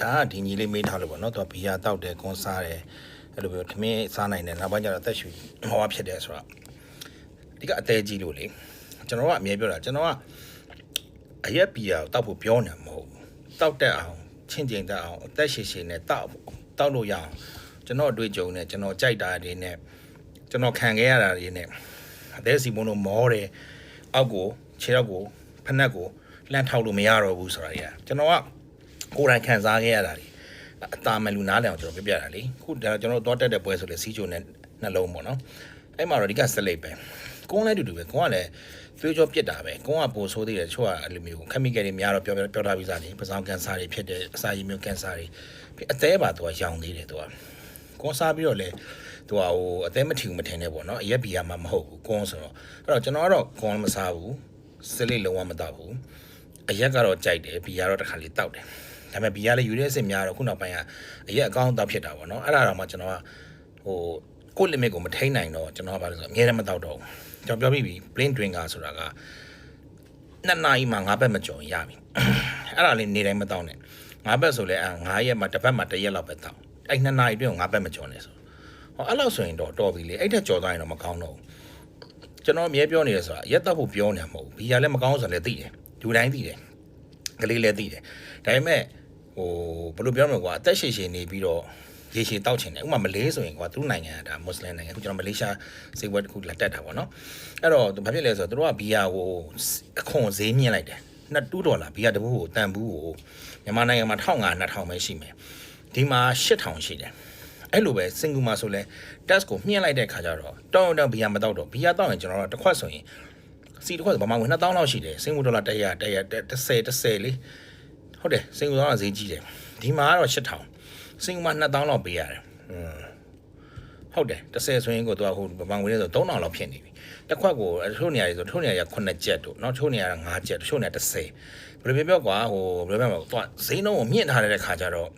ဒါကဒီညီလေးမေးထားလို့ပေါ့နော်သူကဘီယာတောက်တယ်ကွန်စားတယ်အဲ့လိုမျိုးထမင်းစားနိုင်တယ်နောက်ပိုင်းကျတော့အသက်ရှူဟောဖြစ်တယ်ဆိုတော့ဒီကအသေးကြီးလို့လေကျွန်တော်ကအမြဲပြောတာကျွန်တော်ကအရက်ဘီယာကိုတောက်ဖို့ပြောနေမှာမဟုတ်ဘူးတောက်တတ်အောင်ချင်းကျင်တတ်အောင်အသက်ရှည်ရှည်နဲ့တောက်တောက်လို့ရအောင်ကျွန်တော်အတွေ့အကြုံနဲ့ကျွန်တော်ကြိုက်တာတွေနဲ့ကျွန်တော်ခံခဲ့ရတာတွေနဲ့အသေးစီမုံလို့မောတယ်အောက်ကိုခြေထောက်ကိုဖက်နှက်ကိုလှမ်းထောက်လို့မရတော့ဘူးဆိုတာကြီးကျွန်တော်က ကိုယ်တိုင်ခံစားခဲ့ရတာလေအตาမလူနားလည်အောင်ကျွန်တော်ပြပြတာလေခုဒါကျွန်တော်တော့တက်တဲ့ပွဲဆိုလေစီးချိုနဲ့နှလုံးပေါ့နော်အဲ့မှာတော့ဒီကစလိတ်ပဲကုန်းလည်းတူတူပဲကုန်းကလည်းသွေးကြောပြစ်တာပဲကုန်းကပိုဆိုးသေးတယ်ချို့ကအဲ့လိုမျိုးခက်မိကယ်တွေများတော့ပြောပြောထားပြီးသားလေပစောင်းကန်ဆာတွေဖြစ်တယ်အစာရည်မျိုးကန်ဆာတွေအသေးပါသူကရောင်သေးတယ်သူကကွန်စားပြီးတော့လေသူကဟိုအသေးမထီဘူးမထင်နဲ့ပေါ့နော်အရက်ဘီယာမှမဟုတ်ဘူးကွန်ဆိုတော့အဲ့တော့ကျွန်တော်ကတော့ကွန်မစားဘူးစလိတ်လုံးဝမတောက်ဘူးအရက်ကတော့ကြိုက်တယ်ဘီယာတော့တစ်ခါလေးတောက်တယ် ဒါပေမဲ့ဘီယာလည်းယူတဲ့အစ်များတော့ခုနောက်ပိုင်းကအရက်အကောင်းတော့ဖြစ်တာပေါ့နော်အဲ့ဒါတော့မှကျွန်တော်ကဟိုကိုယ့် limit ကိုမထိန်းနိုင်တော့ကျွန်တော်ကဘာလို့ဆိုအများနဲ့မတောက်တော့ဘူးကျွန်တော်ပြောပြီးပြီ plain drinker ဆိုတာကနှစ်နာရီမှငါးဘက်မကြော်ရင်ရပြီအဲ့ဒါလေးနေတိုင်းမတောက်နဲ့ငါးဘက်ဆိုလဲအဲငါးရက်မှတစ်ဘက်မှတစ်ရက်လောက်ပဲတောက်အဲ့နှစ်နာရီအတွင်းကိုငါးဘက်မကြော်နဲ့ဆိုဟောအဲ့လောက်ဆိုရင်တော့တော်ပြီလေအဲ့ထက်ကြော်သွားရင်တော့မကောင်းတော့ဘူးကျွန်တော်အမြဲပြောနေရဆိုတာရက်တော့ဖို့ပြောနေမှာမဟုတ်ဘူးဘီယာလည်းမကောင်းဆိုလည်းသိတယ်လူတိုင်းသိတယ် ကလေးလည်းသိတယ်ဒါပေမဲ့ဟိုဘယ်လိုပြောမလဲကွာအသက်ရှည်ရှည်နေပြီးတော့ရေရှည်တောက်ချင်တယ်ဥပမာမလေးဆိုရင်ကွာသူနိုင်ငံကဒါမွတ်စလင်နိုင်ငံအခုကျွန်တော်မလေးရှားစေဝက်တစ်ခုလက်တက်တာပေါ့နော်အဲ့တော့ဘာဖြစ်လဲဆိုတော့သူတို့ကဘီယာကိုအခွန်ဈေးမြင့်လိုက်တယ်နှစ်2ဒေါ်လာဘီယာတစ်ဘူးကိုတန်ဘူးကိုမြန်မာနိုင်ငံမှာ1500 2000ပဲရှိမယ်ဒီမှာ8000ရှိတယ်အဲ့လိုပဲစင်ကူမှာဆိုလဲ tax ကိုမြင့်လိုက်တဲ့ခါကျတော့တောင်းတောင်းဘီယာမတောက်တော့ဘီယာတောက်ရင်ကျွန်တော်တို့တစ်ခွက်ဆိုရင် စီတစ်ခွက်ဆိုဗမာငွေ2000လောက်ရှိတယ်စင်ကူဒေါ်လာ100 100 30 30လေးဟုတ်တယ်စင်ကူတော့ဈေးကြီးတယ်ဒီမှာကတော့8000စင်ကူမှာ2000လောက်ပေးရတယ်อืมဟုတ်တယ်30ဆိုရင်ကိုသူကဟိုဗမာငွေနဲ့ဆို3000လောက်ဖြစ်နေပြီ တစ်ခွက်ကိုတချို့နေရာတွေဆိုတချို့နေရာက9ကျက်တို့နော်တချို့နေရာက9ကျက်တချို့နေရာ10ဘယ်လိုပြောကွာဟိုဘယ်လိုပြောမလဲသွားဈေးနှုန်းကိုမြင့်ထားတဲ့ခါကျတော့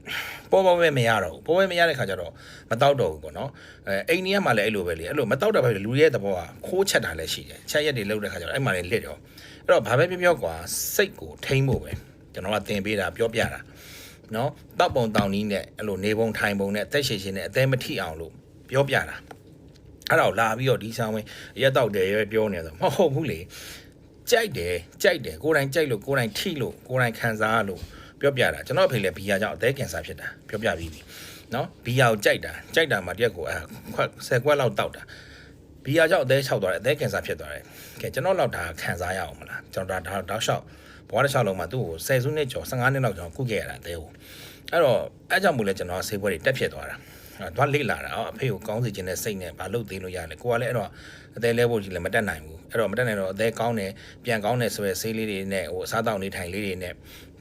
ပေါ်ပေါ်ပဲမရတော့ဘူးပေါ်ပဲမရတဲ့ခါကျတော့မတောက်တော့ဘူးပေါ့နော်အဲအိန္ဒိယမှာလည်းအဲ့လိုပဲလေအဲ့လိုမတောက်တာပဲလူရဲ့သဘောကခိုးချက်တာလည်းရှိတယ်ချက်ရက်တွေလောက်တဲ့ခါကျတော့အဲ့မှာလည်းလက်တော့အဲ့တော့ဘာပဲပြောပြောကွာစိတ်ကိုထိမ့်ဖို့ပဲကျွန်တော်ကသင်ပေးတာပြောပြတာနော်တောက်ပုံတောင်နီးနဲ့အဲ့လိုနေပုံထိုင်ပုံနဲ့အသက်ရှင်ရှင်နဲ့အသေးမထိအောင်လို့ပြောပြတာ အဲ့ဒါကိုလာပြီးတော့ဒီဆောင်ဝင်ရက်တော့တယ်ရဲပြောနေဆိုမဟုတ်ဘူးလေကြိုက်တယ်ကြိုက်တယ်ကိုယ်တိုင်ကြိုက်လို့ကိုယ်တိုင်ထိလို့ကိုယ်တိုင်ခံစားလို့ပြောပြတာကျွန်တော်အဖေလည်းဘီယာကြောင့်အသည်းကင်ဆာဖြစ်တာပြောပြပြီးပြီနော်ဘီယာကိုကြိုက်တာကြိုက်တာမှတရက်ကိုအဲခွက်10ခွက်လောက်တောက်တာဘီယာကြောင့်အသည်းချောက်သွားတယ်အသည်းကင်ဆာဖြစ်သွားတယ်ကဲကျွန်တော်လောက်ဒါခံစားရအောင်မလားကျွန်တော်ဒါဒါတော့ရှောက်ဘဝတစ်လျှောက်လုံးမှာသူ့ကို10စုနှစ်ကျော်15နှစ်လောက်ကျွန်တော်ကုခဲ့ရတာအသည်းကိုအဲ့တော့အဲ့ကြောင့်မို့လဲကျွန်တော်ဆေးပွဲတွေတက်ဖြစ်သွားတာ အဲ့တော့လေ့လာတာအော်အဖေကိုကောင်းစီခြင်းနဲ့စိတ်နဲ့ဘာလုပ်သေးလို့ရလဲကိုကလည်းအဲ့တော့အသေးလဲဖို့ကြီးလည်းမတက်နိုင်ဘူးအဲ့တော့မတက်နိုင်တော့အသေးကောင်းတယ်ပြန်ကောင်းတယ်ဆိုရယ်ဆေးလေးတွေနဲ့ဟိုအစားတောက်နေထိုင်လေးတွေနဲ့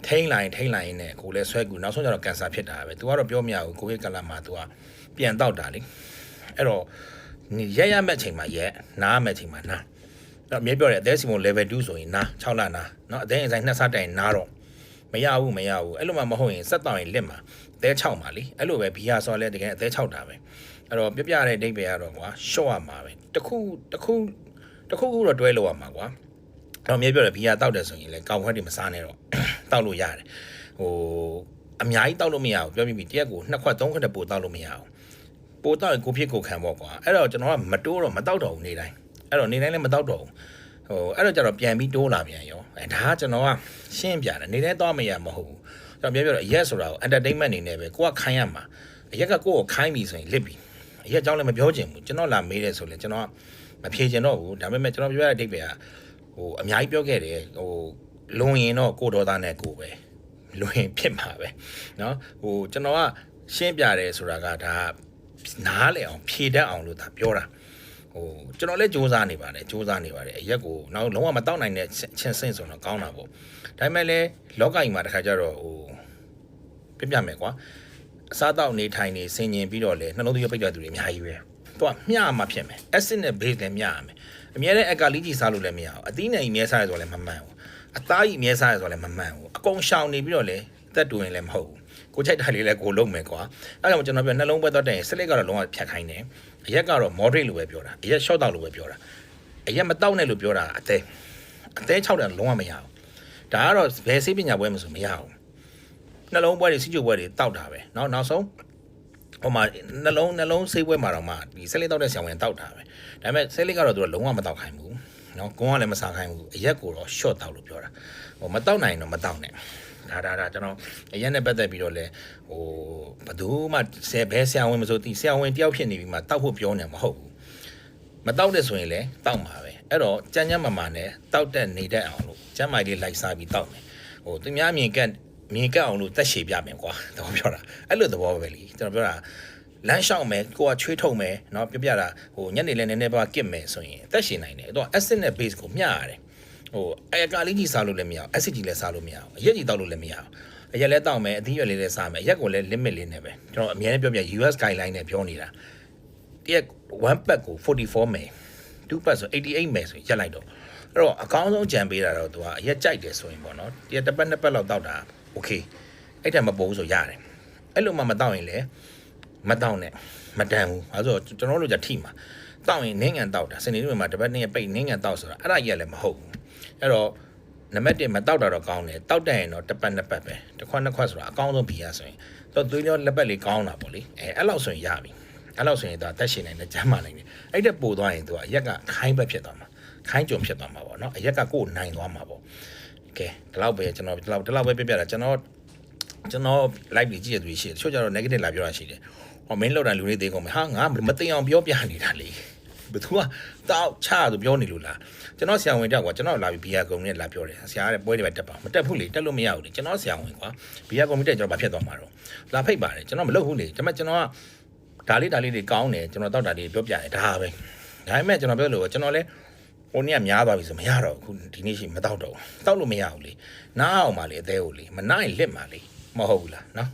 ထိန်းလိုက်ထိန်းလိုက်နဲ့ကိုလည်းဆွဲကူနောက်ဆုံးကျတော့ကန်ဆာဖြစ်တာပဲသူကတော့ပြောမရဘူးကိုယ့်ရဲ့ကလမှာသူကပြန်တောက်တာလေအဲ့တော့ရက်ရမဲ့ချိန်မှာရက်နားမဲ့ချိန်မှာနား တော့အမြဲပြောတယ်အသေးစီမုံ level 2ဆိုရင်နာ6လနာเนาะအသေးအဆိုင်နှစ်ဆတိုင်နာတော့မရဘူးမရဘူးအဲ့လိုမှမဟုတ်ရင်ဆက်တောင်ရင်လက်မှာအ သေး6မှာလीအဲ့လိုပဲဘီယာဆော်လဲတကယ်အသေး6တာပဲအဲ့တော့ပြပြတဲ့အဓိပ္ပာယ်ကတော့ကွာရှော့ရမှာပဲတခုတခုတခုခုတော့တွဲလို့ရမှာကွာအဲ့တော့အမြဲပြောတယ်ဘီယာတောက်တယ်ဆိုရင်လေကောင်းခွက်တွေမစားနဲ့တော့တောက်လို့ရတယ်ဟိုအများကြီးတောက်လို့မရဘူးပြောပြပြီတရက်ကိုနှစ်ခွက်သုံးခွက်တည်းပိုတောက်လို့မရဘူးပိုတောက်ရင်ကိုဖြစ်ကိုခံပေါ့ကွာအဲ့တော့ကျွန်တော်ကမတိုးတော့မတောက်တော့ဘူးနေတိုင်းအဲ့တော့နေတိုင်းလည်းမတောက်တော့ဘူး ဟိုအဲ့တော့ကျတော့ပြန်ပြီးတိုးလာပြန်ရောအဲဒါကကျွန်တော်ကရှင်းပြတယ်နေတိုင်းသွားမရမဟုတ်ဘူးကျွန်တော်ပြောပြတော့ရက်ဆိုတာကို entertainment အနေနဲ့ပဲကိုကခိုင်းရမှာအရက်ကကိုယ့်ကိုခိုင်းပြီဆိုရင်လစ်ပြီအရက်ကြောင်းလည်းမပြောချင်ဘူးကျွန်တော်လာမေးတယ်ဆိုလည်းကျွန်တော်ကမဖြေချင်တော့ဘူးဒါပေမဲ့ကျွန်တော်ပြောရတဲ့အဓိပ္ပာယ်ကဟိုအများကြီးပြောခဲ့တယ်ဟိုလွန်ရင်တော့ကိုဒေါသနဲ့ကိုပဲလွန်ရင်ဖြစ်မှာပဲเนาะဟိုကျွန်တော်ကရှင်းပြတယ်ဆိုတာကဒါနားလေအောင်ဖြေတတ်အောင်လို့ဒါပြောတာ ဟိုကျွန်တော်လည်းစူးစမ်းနေပါတယ်စူးစမ်းနေပါတယ်အရက်ကိုနောက်လုံးဝမတောက်နိုင်တဲ့ချင်းစင်းဆိုတော့ကောင်းတာပေါ့ဒါပေမဲ့လည်းလောကကြီးမှာတစ်ခါကျတော့ဟိုပြပြမယ်ကွာအစားတောက်နေထိုင်နေဆင်ញင်ပြီးတော့လေနှလုံးသွေးပိတ်တဲ့သူတွေအများကြီးပဲသူကမျှမှဖြစ်မယ် acid နဲ့ base လည်းမျှရမယ်အများနဲ့အက်ကလီကြီးစားလို့လည်းမရဘူးအသီးနဲ့ကြီးမြဲစားရဆိုလည်းမမှန်ဘူးအသားကြီးမြဲစားရဆိုလည်းမမှန်ဘူးအကုန်ရှောင်နေပြီးတော့လေအသက်တူရင်လည်းမဟုတ်ဘူး ကိုချိုက်တာလေးလည်းကိုလုံးမယ်ကွာအဲ့ဒါကြောင့်ကျွန်တော်ပြောနှလုံးပွဲတော့တဲ့ရင်စလက်ကတော့လုံးဝဖြတ်ခိုင်းတယ်အရက်ကတော့ moderate လို့ပဲပြောတာအရက် short တောက်လို့ပဲပြောတာအရက်မတောက်နဲ့လို့ပြောတာအသေးအသေး6တယ်လုံးဝမရဘူးဒါကတော့ဘယ်စေးပညာပွဲမဆိုမရဘူး နှလုံးပွဲတွေစီချိုပွဲတွေတောက်တာပဲเนาะနောက်ဆုံးဟိုမှာနှလုံးနှလုံးဆေးပွဲမှာတော့မှဒီဆက်လေးတောက်တဲ့ဆံဝင်တောက်တာပဲဒါပေမဲ့ဆက်လေးကတော့သူကလုံးဝမတောက်ခိုင်းဘူးเนาะကုန်းကလည်းမစားခိုင်းဘူးအရက်ကိုတော့ short တောက်လို့ပြောတာဟိုမတောက်နိုင်ရင်တော့မတောက်နဲ့ ဒါဒါဒါကျွန်တော်အရက်နဲ့ပတ်သက်ပြီးတော့လဲဟိုဘယ်သူမှဆယ်ဘဲဆရာဝန်မဆိုတီဆရာဝန်တယောက်ဖြစ်နေပြီးမှတောက်ဖို့ပြောနေမှာမဟုတ်ဘူး မတောက်တဲ့ဆိုရင်လည်းတောက်မှာပဲအဲ့တော့ကြမ်းကြမ်းမာမာနဲ့တောက်တဲ့နေတတ်အောင်လို့ကျမ်းမာလေးလိုက်စားပြီးတောက်မယ်ဟိုသူများမြင်ကက်မြင်ကက်အောင်လို့တက်ရှည်ပြမယ်ကွာတော့ပြောတာအဲ့လိုသဘောပဲလီကျွန်တော်ပြောတာလမ်းလျှောက်မယ်ကိုကချွေးထုတ်မယ်เนาะပြပြတာဟိုညနေလည်းနည်းနည်းပါးကစ်မယ်ဆိုရင်တက်ရှည်နိုင်တယ်တော့ acid နဲ့ base ကိုမျှရတယ် ဟိုအကာလေးကြီးစားလို့လည်းမရအောင် acid ကြီးလည်းစားလို့မရအောင်အရက်ကြီးတောက်လို့လည်းမရအောင်အရက်လည်းတောက်မယ်အသီးရွက်လေးလည်းစားမယ်အရက်ကိုလည်း limit လေးနဲ့ပဲကျွန်တော်အများနဲ့ပြောပြ US guideline နဲ့ပြောနေတာတရက်1 pack ကို44မယ်2 pack ဆို88မယ်ဆိုရင်ရက်လိုက်တော့အဲ့တော့အကောင်းဆုံးကြံပေးတာတော့သူကအရက်ကြိုက်တယ်ဆိုရင်ပေါ့နော်တရက်တစ်ပတ်နှစ်ပတ်လောက်တောက်တာ okay အဲ့တက်မပိုးဆိုရတယ်အဲ့လိုမှမတောက်ရင်လည်းမတောက်နဲ့မတန်ဘူးအဲဆိုကျွန်တော်တို့じゃထိမှာ တောက်ရင်နင်းငံတောက်တာစနေနေ့မှာတစ်ပတ်နှစ်ရက်ပိတ်နင်းငံတောက်ဆိုတာအဲ့ဒါရက်လည်းမဟုတ်ဘူးအဲ့တော့နံပါတ်1မတောက်တာတော့ကောင်းတယ်တောက်တဲ့ရင်တော့တစ်ပတ်နှစ်ပတ်ပဲတစ်ခွက်နှစ်ခွက်ဆိုတာအကောင်းဆုံးဘီယာဆိုရင်တော့သွေးကြောလက်ပတ်လေးကောင်းတာပေါ့လေအဲအဲ့လောက်ဆိုရင်ရပြီအဲ့လောက်ဆိုရင်တော့တက်ရှင်နိုင်တယ်ကျမ်းမာနိုင်တယ်အဲ့တက်ပို့သွားရင်သူကအရက်ကခိုင်းဘက်ဖြစ်သွားမှာခိုင်းကြုံဖြစ်သွားမှာပေါ့နော်အရက်ကကိုယ်နိုင်သွားမှာပေါ့ကဲဒီလောက်ပဲကျွန်တော်ဒီလောက်ဒီလောက်ပဲပြပြတာကျွန်တော်ကျွန်တော် live ကြီးကြည့်ရသူရှိတယ်တချို့ကျတော့ negative လာပြောတာရှိတယ် ဟောမင်းလောက်တာလူတွေသိကုန်မယ်ဟာငါမသိအောင်ပြောပြနေတာလေဘယ်သူကတောက်ချသူပြောနေလို့လားကျွန်တော်ဆရာဝန်တောက်ကကျွန်တော်လာပြီးဘီယာကုံနဲ့လာပြောတယ်ဆရာကပွဲတွေပဲတက်ပါမတက်ဘူးလေတက်လို့မရဘူးလေကျွန်တော်ဆရာဝန်ကွာဘီယာကုံတက်ကျွန်တော်ဘာဖြစ်သွားမှာတော့လာဖိတ်ပါတယ်ကျွန်တော်မလုပ်ဘူးလေကျွန်တော်ကျွန်တော်ကဒါလေးဒါလေးတွေကောင်းတယ်ကျွန်တော်တောက်တာလေးပြောပြတယ်ဒါပဲဒါပေမဲ့ကျွန်တော်ပြောလို့ကျွန်တော်လဲဟိုနေ့ကများသွားပြီဆိုမရတော့ဘူးအခုဒီနေ့ရှိမတောက်တော့ဘူးတောက်လို့မရဘူးလေနားအောင်ပါလေအသေးကိုလေမနားရင်လစ်ပါလေမဟုတ်ဘူးလားနော်